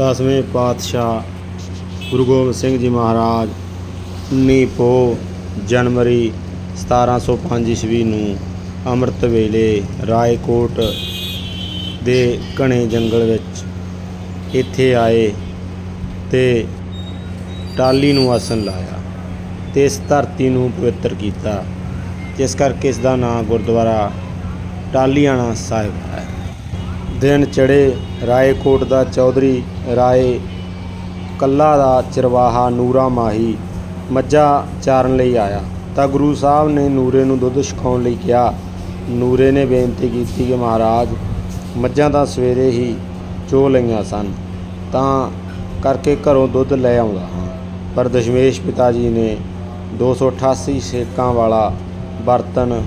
ਦਸਵੇਂ ਪਾਤਸ਼ਾਹ ਗੁਰੂ ਗੋਬਿੰਦ ਸਿੰਘ ਜੀ ਮਹਾਰਾਜ 19 ਪੋ ਜਨਵਰੀ 1705 ਈਸਵੀ ਨੂੰ ਅੰਮ੍ਰਿਤ ਵੇਲੇ ਰਾਏਕੋਟ ਦੇ ਘਣੇ ਜੰਗਲ ਵਿੱਚ ਇੱਥੇ ਆਏ ਤੇ ਟਾਲੀ ਨੂੰ ਆਸਣ ਲਾਇਆ ਤੇ ਇਸ ਧਰਤੀ ਨੂੰ ਪਵਿੱਤਰ ਕੀਤਾ, ਜਿਸ ਕਰਕੇ ਇਸ ਦਾ ਨਾਮ ਗੁਰਦੁਆਰਾ ਟਾਲੀਆਣਾ ਸਾਹਿਬ ਹੈ। ਦਿਨ ਚੜੇ ਰਾਏਕੋਟ ਦਾ ਚੌਧਰੀ ਰਾਏ ਕੱਲਾ ਦਾ ਚਰਵਾਹਾ ਨੂਰਾ ਮਾਹੀ ਮੱਝਾਂ ਚਾਰਨ ਲਈ ਆਇਆ। ਤਾਂ ਗੁਰੂ ਸਾਹਿਬ ਨੇ ਨੂਰੇ ਨੂੰ ਦੁੱਧ ਛਕਾਉਣ ਲਈ ਕਿਹਾ। ਨੂਰੇ ਨੇ ਬੇਨਤੀ ਕੀਤੀ ਕਿ ਮਹਾਰਾਜ, ਮੱਝਾਂ ਤਾਂ ਸਵੇਰੇ ਹੀ ਚੋ ਲਈਆਂ ਸਨ, ਤਾਂ ਕਰਕੇ ਘਰੋਂ ਦੁੱਧ ਲੈ ਆਉਂਦਾ ਹਾਂ। ਪਰ ਦਸ਼ਮੇਸ਼ ਪਿਤਾ ਜੀ ਨੇ 288 ਸੇਕਾਂ ਵਾਲਾ ਬਰਤਨ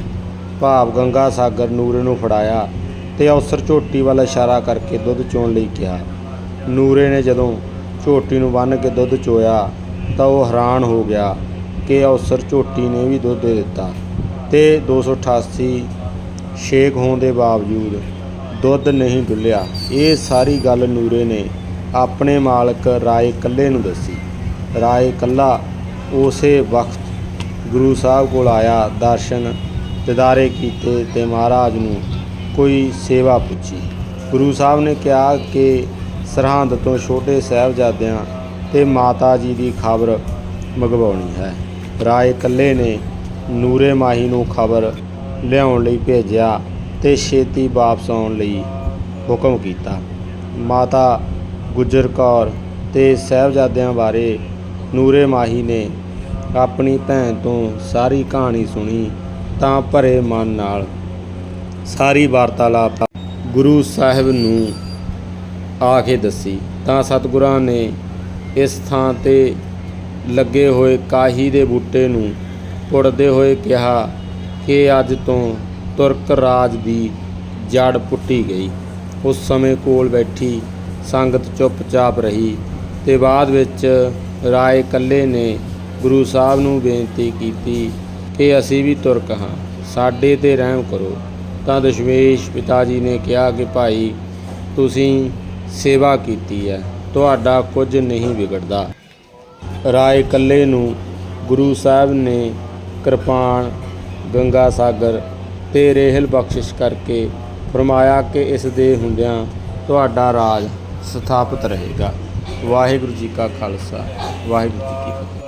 ਭਾਵ ਗੰਗਾ ਸਾਗਰ ਨੂਰੇ ਨੂੰ ਫੜਾਇਆ। ਤੇ ਅਵਸਰ ਝੋਟੀ ਵੱਲ ਇਸ਼ਾਰਾ ਕਰਕੇ ਦੁੱਧ ਚੋਣ ਲਈ ਕਿਹਾ। ਨੂਰੇ ਨੇ ਜਦੋਂ ਝੋਟੀ ਨੂੰ ਬੰਨ੍ਹ ਕੇ ਦੁੱਧ ਚੋਇਆ ਤਾਂ ਉਹ ਹੈਰਾਨ ਹੋ ਗਿਆ ਕਿ ਅਵਸਰ ਝੋਟੀ ਨੇ ਵੀ ਦੁੱਧ ਦੇ ਦਿੱਤਾ ਤੇ 288 ਛੇਕ ਹੋਣ ਦੇ ਬਾਵਜੂਦ ਦੁੱਧ ਨਹੀਂ ਡੁੱਲਿਆ ਇਹ ਸਾਰੀ ਗੱਲ ਨੂਰੇ ਨੇ ਆਪਣੇ ਮਾਲਕ ਰਾਏ ਕੱਲੇ ਨੂੰ ਦੱਸੀ। ਰਾਏ ਕੱਲਾ ਉਸੇ ਵਕਤ ਗੁਰੂ ਸਾਹਿਬ ਕੋਲ ਆਇਆ, ਦਰਸ਼ਨ ਦਿਦਾਰੇ ਕੀਤੇ ਤੇ ਮਹਾਰਾਜ ਨੂੰ ਕੋਈ ਸੇਵਾ ਪੁੱਛੀ। ਗੁਰੂ ਸਾਹਿਬ ਨੇ ਕਿਹਾ ਕਿ ਸਰਹੰਦ ਤੋਂ ਛੋਟੇ ਸਾਹਿਬਜ਼ਾਦਿਆਂ ਤੇ ਮਾਤਾ ਜੀ ਦੀ ਖਬਰ ਮੰਗਵਾਉਣੀ ਹੈ। ਰਾਏ ਕੱਲੇ ਨੇ ਨੂਰੇ ਮਾਹੀ ਨੂੰ ਖਬਰ ਲਿਆਉਣ ਲਈ ਭੇਜਿਆ ਤੇ ਛੇਤੀ ਵਾਪਸ ਆਉਣ ਲਈ ਹੁਕਮ ਕੀਤਾ। ਮਾਤਾ ਗੁਜਰ ਕੌਰ ਤੇ ਸਾਹਿਬਜ਼ਾਦਿਆਂ ਬਾਰੇ ਨੂਰੇ ਮਾਹੀ ਨੇ ਆਪਣੀ ਭੈਣ ਤੋਂ ਸਾਰੀ ਕਹਾਣੀ ਸੁਣੀ ਤਾਂ ਭਰੇ ਮਨ ਨਾਲ ਸਾਰੀ ਵਾਰਤਾਲਾਪ ਗੁਰੂ ਸਾਹਿਬ ਨੂੰ ਆ ਕੇ ਦੱਸੀ। ਤਾਂ ਸਤਿਗੁਰਾਂ ਨੇ ਇਸ ਥਾਂ ਤੇ ਲੱਗੇ ਹੋਏ ਕਾਹੀ ਦੇ ਬੂਟੇ ਨੂੰ ਪੁੱਟਦੇ ਹੋਏ ਕਿਹਾ ਕਿ ਅੱਜ ਤੋਂ ਤੁਰਕ ਰਾਜ ਦੀ ਜੜ ਪੁੱਟੀ ਗਈ। ਉਸ ਸਮੇਂ ਕੋਲ ਬੈਠੀ ਸੰਗਤ ਚੁੱਪਚਾਪ ਰਹੀ ਤੇ ਬਾਅਦ ਵਿੱਚ ਰਾਏ ਕੱਲੇ ਨੇ ਗੁਰੂ ਸਾਹਿਬ ਨੂੰ ਬੇਨਤੀ ਕੀਤੀ ਕਿ ਅਸੀਂ ਵੀ ਤੁਰਕ ਹਾਂ, ਸਾਡੇ ਤੇ ਰਹਿਮ ਕਰੋ। ਤਾਂ ਦਸ਼ਮੇਸ਼ ਪਿਤਾ ਜੀ ਨੇ ਕਿਹਾ ਕਿ ਭਾਈ, ਤੁਸੀਂ ਸੇਵਾ ਕੀਤੀ ਹੈ, ਤੁਹਾਡਾ ਕੁਝ ਨਹੀਂ ਵਿਗੜਦਾ। ਰਾਏ ਕੱਲੇ ਨੂੰ ਗੁਰੂ ਸਾਹਿਬ ਨੇ ਕਿਰਪਾਨ, ਗੰਗਾ ਸਾਗਰ ਤੇ ਰੇਹਲ ਬਖਸ਼ਿਸ਼ ਕਰਕੇ ਫਰਮਾਇਆ ਕਿ ਇਸ ਦੇ ਹੁੰਦਿਆਂ ਤੁਹਾਡਾ ਰਾਜ ਸਥਾਪਿਤ ਰਹੇਗਾ। ਵਾਹਿਗੁਰੂ ਜੀ ਕਾ ਖਾਲਸਾ, ਵਾਹਿਗੁਰੂ ਜੀ ਕੀ ਫਤਿਹ।